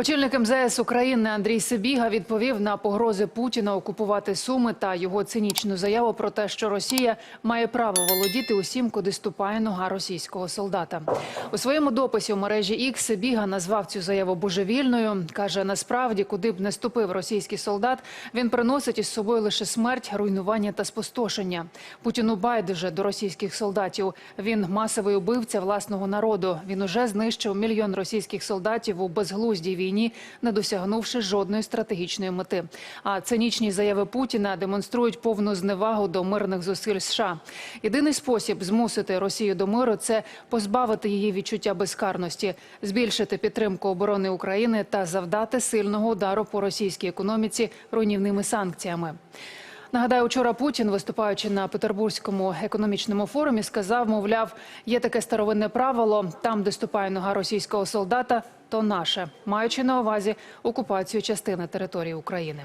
Очільник МЗС України Андрій Сибіга відповів на погрози Путіна окупувати Суми та його цинічну заяву про те, що Росія має право володіти усім, куди ступає нога російського солдата. У своєму дописі у мережі X Сибіга назвав цю заяву божевільною. каже, насправді, куди б не ступив російський солдат, він приносить із собою лише смерть, руйнування та спустошення. Путіну байдуже до російських солдатів. Він масовий убивця власного народу. Він уже знищив мільйон російських солдатів у безглуздій війні, не досягнувши жодної стратегічної мети. А цинічні заяви Путіна демонструють повну зневагу до мирних зусиль США. Єдиний спосіб змусити Росію до миру це позбавити її відчуття безкарності, збільшити підтримку оборони України та завдати сильного удару по російській економіці руйнівними санкціями. Нагадаю, вчора Путін, виступаючи на Петербурзькому економічному форумі, сказав, мовляв, є таке старовинне правило: там, де ступає нога російського солдата, то наше, маючи на увазі окупацію частини території України.